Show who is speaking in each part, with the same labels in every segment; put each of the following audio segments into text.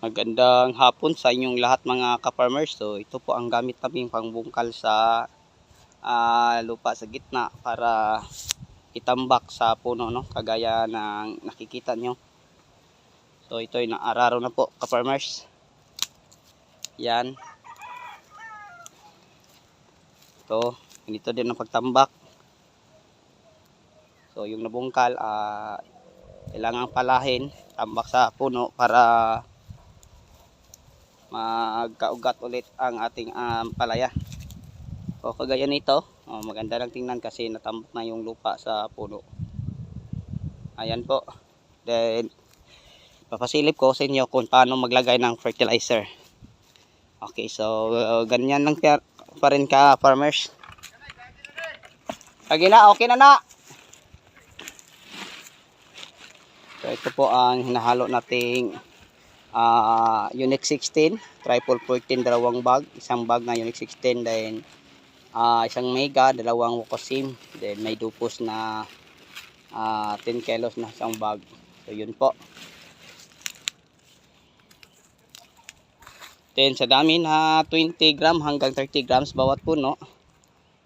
Speaker 1: Magandang hapon sa inyong lahat mga ka-farmers. So ito po ang gamit naming pangbungkal sa ah, lupa sa gitna para itambak sa puno no kagaya ng nakikita nyo. So ito ay naararo na po ka-farmers. Yan. Ito, ganito din ang pagtambak. So yung nabungkal ah kailangan palahin tambak sa puno para magkaugat ulit ang ating um, palaya. O kagaya nito, oh, maganda lang tingnan kasi natambak na yung lupa sa puno. Ayan po. Then, papasilip ko sa inyo kung paano maglagay ng fertilizer. Okay, so uh, ganyan lang pa, pa rin ka farmers. Lagi na, okay na na. So ito po ang hinahalo nating ah Unix 16, triple 14, dalawang bag, isang bag na Unix 16, then ah isang mega, dalawang Wokosim, then may dupos na ah 10 kilos na isang bag. So yun po. Then sa dami na 20 gram hanggang 30 grams bawat puno,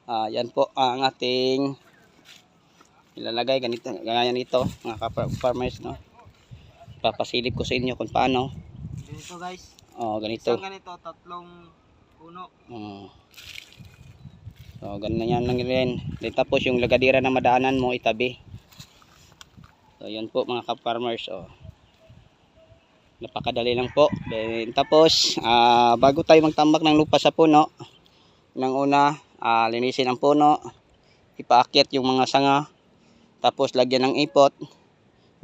Speaker 1: ah yan po ang ating ilalagay ganito gaya nito mga ka-farmers no papasilip ko sa inyo kung paano.
Speaker 2: Ganito guys.
Speaker 1: oh ganito.
Speaker 2: Isang ganito, tatlong puno.
Speaker 1: oh. so ganyan lang rin then tapos yung lagadira na madaanan mo itabi. So yun po mga ka-farmers oh. Napakadali lang po. Then tapos ah, bago tayo magtambak ng lupa sa puno nang una ah, linisin ang puno. Ipaakyat yung mga sanga. Tapos lagyan ng ipot.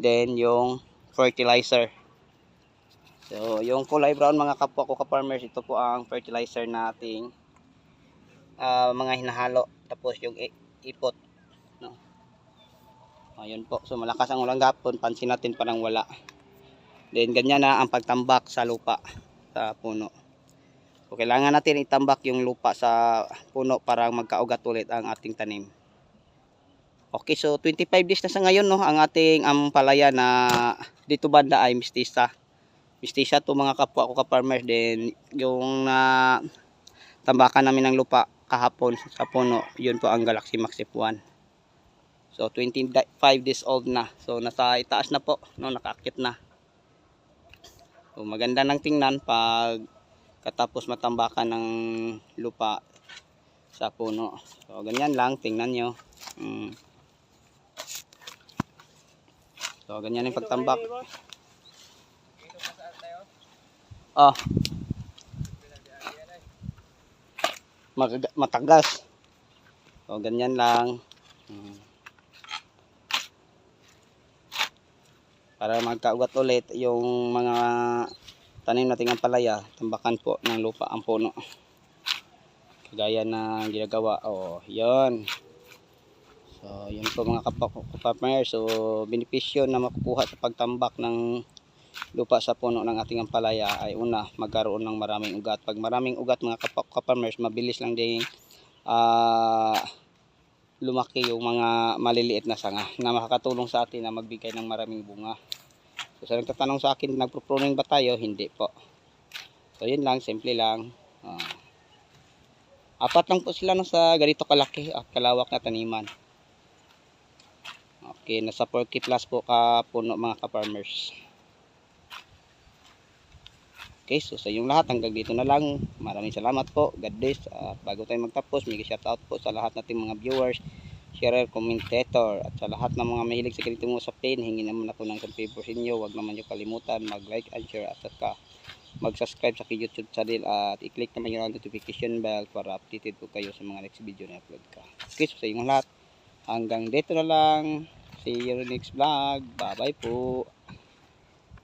Speaker 1: Then yung fertilizer. So yung kulay brown mga kapwa ko ka-farmers ito po ang fertilizer nating ah, mga hinahalo. Tapos yung ipot no? Ayun po. So malakas ang ulang gapon pansin natin parang wala. Then ganyan na ang pagtambak sa lupa sa puno. So kailangan natin itambak yung lupa sa puno para magkaugat ulit ang ating tanim Okay, so 25 days na sa ngayon no ang ating ampalaya na dito banda ay mistisa. Mistisa to mga kapwa ko ka-farmers din yung na tambakan namin ng lupa kahapon sa puno, yun po ang Galaxy Max F1. So 25 days old na. So nasa itaas na po, no nakaakyat na. So maganda nang tingnan pag katapos matambakan ng lupa sa puno. So ganyan lang, tingnan nyo. Mm. So, ganyan yung pagtambak. Oh. Mag- matagas. So, ganyan lang. Hmm. Para magkaugat ulit yung mga tanim nating ang palaya, tambakan po ng lupa ang puno. Kagaya na ginagawa. Oh, yon. So, yun po mga kapapmer. So, benepisyo na makukuha sa pagtambak ng lupa sa puno ng ating ampalaya ay una, magkaroon ng maraming ugat. Pag maraming ugat mga kapapmers, mabilis lang din ah lumaki yung mga maliliit na sanga na makakatulong sa atin na magbigay ng maraming bunga. So, sa nagtatanong sa akin, nagpro-pruning ba tayo? Hindi po. So, yun lang, simple lang. Ah. apat lang po sila no, sa ganito kalaki at kalawak na taniman. Okay, nasa 4K plus po ka puno mga ka-farmers. Okay, so sa inyong lahat hanggang dito na lang. Maraming salamat po. God bless. At bago tayo magtapos, may shoutout po sa lahat nating mga viewers, sharer, commentator, at sa lahat ng mga mahilig sa ganitong usapin, hingi naman ako ng favor sa inyo. Huwag naman nyo kalimutan mag-like and share at saka mag-subscribe sa aking YouTube channel at i-click naman yung notification bell para updated po kayo sa mga next video na upload ka. Okay, so sa inyong lahat, hanggang dito na lang. See you next vlog. Bye bye po.